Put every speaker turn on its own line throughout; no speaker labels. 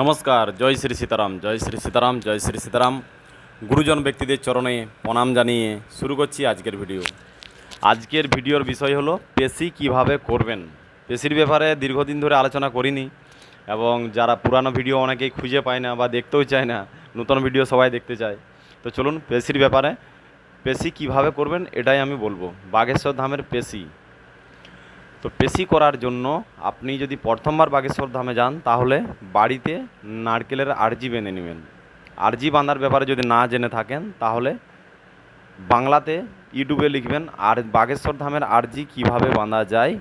নমস্কার, জয় শ্রী সীতারাম, জয় শ্রী সীতারাম, জয় শ্রী সীতারাম। গুরুজন ব্যক্তিদের চরণে প্রণাম জানিয়ে শুরু করছি আজকের ভিডিও। আজকের ভিডিওর বিষয় হলো, পেশি কীভাবে করবেন? পেশির ব্যাপারে দীর্ঘদিন ধরে আলোচনা করিনি এবং যারা পুরানো ভিডিও অনেকেই খুঁজে পায় না বা দেখতেও চায় না, নতুন ভিডিও সবাই দেখতে চায়। তো চলুন, পেশির ব্যাপারে, পেশি কীভাবে করবেন এটাই আমি বলব। বাগেশ্বর ধামের পেশি। তো পেশি করার জন্য আপনি যদি প্রথমবার বাগেশ্বর ধামে যান, তাহলে বাড়িতে নারকেলের আর্জি বেঁধে নেবেন। আর্জি বাঁধার ব্যাপারে যদি না জেনে থাকেন, তাহলে বাংলাতে ইউটিউবে লিখবেন, আর বাগেশ্বর ধামের আর্জি কীভাবে বাঁধা যায়?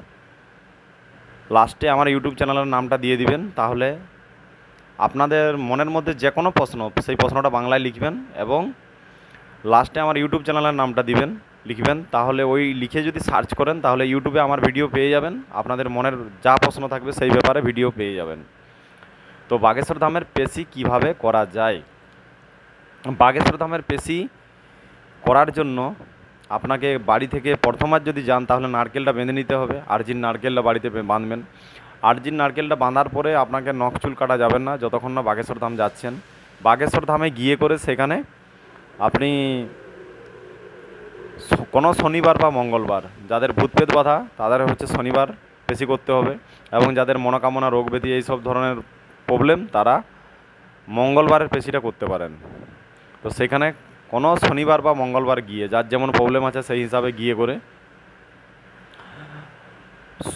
লাস্টে আমার ইউটিউব চ্যানেলের নামটা দিয়ে দিবেন, তাহলে আপনাদের মনের মধ্যে যে কোনো প্রশ্ন, সেই প্রশ্নটা বাংলায় লিখবেন এবং লাস্টে আমার ইউটিউব চ্যানেলের নামটা দিবেন। লিখবেন। তাহলে ওই লিখে যদি সার্চ করেন, তাহলে ইউটিউবে আমার ভিডিও পেয়ে যাবেন। আপনাদের মনের যা প্রশ্ন থাকবে সেই ব্যাপারে ভিডিও পেয়ে যাবেন। তো বাগেশ্বর ধামের পেশি কীভাবে করা যায়? বাগেশ্বর ধামের পেশি করার জন্য আপনাকে বাড়ি থেকে প্রথমবার যদি যান, তাহলে নারকেলটা বেঁধে নিতে হবে। আর্জির নারকেলটা বাড়িতে বাঁধবেন। আর্জির নারকেলটা বাঁধার পরে আপনাকে নখ চুল কাটা যাবেন না, যতক্ষণ না বাগেশ্বর ধাম যাচ্ছেন। বাগেশ্বর ধামে গিয়ে করে সেখানে আপনি কোনো শনিবার বা মঙ্গলবার, যাদের ভূতপেত বাধা, তাদের হচ্ছে শনিবার বেশি করতে হবে এবং যাদের মনোকামনা রোগ ব্যাধি এইসব ধরনের প্রবলেম তারা মঙ্গলবারের পেশিটা করতে পারেন। তো সেখানে কোনো শনিবার বা মঙ্গলবার গিয়ে, যার যেমন প্রবলেম আছে সেই হিসাবে গিয়ে করে।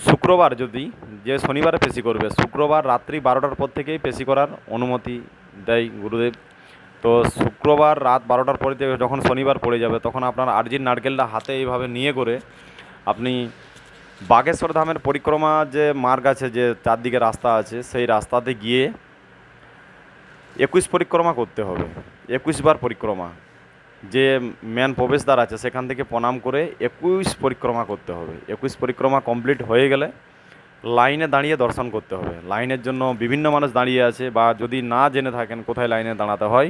শুক্রবার যদি যে শনিবারে পেশি করবে, শুক্রবার রাত্রি বারোটার পর থেকেই পেশি করার অনুমতি দেয় গুরুদেব। তো শুক্রবার রাত বারোটার পরে যখন শনিবার পড়ে যাবে, তখন আপনার আর্জির নারকেলটা হাতে এইভাবে নিয়ে করে আপনি বাগেশ্বর ধামের পরিক্রমা যে মার্গ আছে, যে চারদিকে রাস্তা আছে, সেই রাস্তাতে গিয়ে একুশ পরিক্রমা করতে হবে। একুশ বার পরিক্রমা। যে মেন প্রবেশদ্বার আছে, সেখান থেকে প্রণাম করে একুশ পরিক্রমা করতে হবে। একুশ পরিক্রমা কমপ্লিট হয়ে গেলে লাইনে দাঁড়িয়ে দর্শন করতে হবে। লাইনের জন্য বিভিন্ন মানুষ দাঁড়িয়ে আছে বা যদি না জেনে থাকেন কোথায় লাইনে দাঁড়াতে হয়,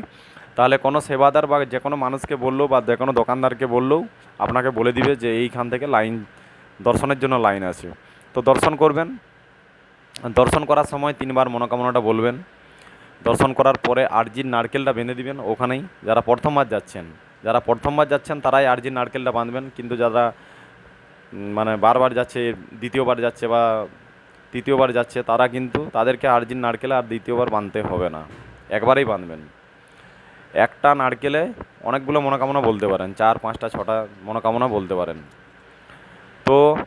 তাহলে কোনো সেবাদার বা যে কোনো মানুষকে বললেও বা যে কোনো দোকানদারকে বললেও আপনাকে বলে দিবে যে এইখান থেকে লাইন, দর্শনের জন্য লাইন আছে। তো দর্শন করবেন। দর্শন করার সময় তিনবার মনোকামনাটা বলবেন। দর্শন করার পরে আরজির নারকেলটা বেঁধে দিবেন ওখানেই। যারা প্রথমবার যাচ্ছেন, যারা প্রথমবার যাচ্ছেন তারাই আরজির নারকেলটা বাঁধবেন। কিন্তু যারা মানে বারবার যাচ্ছে, দ্বিতীয়বার যাচ্ছে বা তৃতীয়বার যাচ্ছে, তারা কিন্তু তাদেরকে আরজির নারকেলে আর দ্বিতীয়বার বাঁধতে হবে না। একবারেই বাঁধবেন একটা নারকেলে অনেকগুলো মনোকামনা বলতে পারেন, চার, পাঁচটা, ছটা মনোকামনা বলতে পারেন। তো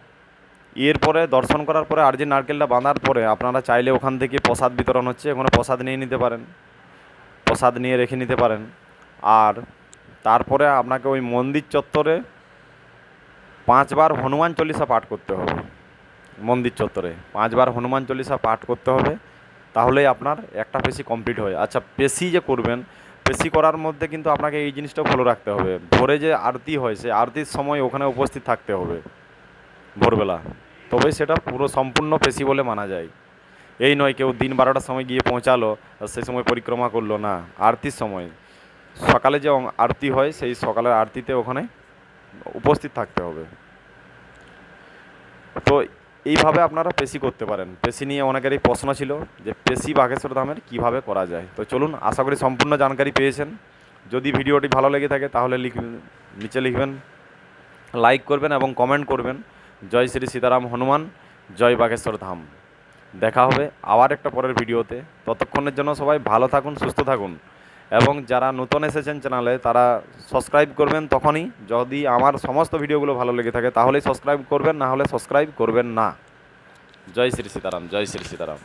এরপরে দর্শন করার পরে আরজি নারকেলটা বাঁধার পরে আপনারা চাইলে ওখান থেকে প্রসাদ বিতরণ হচ্ছে, ওখানে প্রসাদ নিয়ে নিতে পারেন। প্রসাদ নিয়ে রেখে নিতে পারেন। আর তারপরে আপনাকে ওই মন্দির চত্বরে পাঁচবার হনুমান চল্লিশা পাঠ করতে হবে। মন্দির চত্বরে পাঁচবার হনুমান চল্লিশা পাঠ করতে হবে, তাহলেই আপনার একটা পেশি কমপ্লিট হয় আচ্ছা পেশি যে করবেন, পেশি করার মধ্যে কিন্তু আপনাকে এই জিনিসটা ফলো রাখতে হবে। ভোরে যে আরতি হয়, সেই আরতির সময় ওখানে উপস্থিত থাকতে হবে ভোরবেলা। তবে সেটা পুরো সম্পূর্ণ পেশি বলে মানা যায়। এই নয়, কেউ দিন বারোটার সময় গিয়ে পৌঁছালো, আর সেই সময় পরিক্রমা করল না। আরতির সময়। সকালে যে আরতি হয়, সেই সকালের আরতিতে ওখানে উপস্থিত থাকতে হবে। তো এইভাবে আপনারা পেশি করতে পারেন। পেশি নিয়ে অনেকেরই প্রশ্ন ছিল যে পেশি বাঘেশ্বর ধামের কীভাবে করা যায়। তো চলুন, আশা করি সম্পূর্ণ জানকারি পেয়েছেন। যদি ভিডিওটি ভালো লেগে থাকে তাহলে লিখবেন নিচে লিখবেন, লাইক করবেন এবং কমেন্ট করবেন। জয় শ্রী সীতারাম হনুমান, জয় বাঘেশ্বর ধাম। দেখা হবে আবার একটা পরের ভিডিওতে। ততক্ষণের জন্য সবাই ভালো থাকুন, সুস্থ থাকুন। এবং যারা নতুন এসেছেন চ্যানেলে তারা সাবস্ক্রাইব করবেন তখনই। যদি আমার সমস্ত ভিডিওগুলো ভালো লেগে থাকে, তাহলেই সাবস্ক্রাইব করবেন, না হলে সাবস্ক্রাইব করবেন না। জয় শ্রী সীতারাম, জয় শ্রী সীতারাম।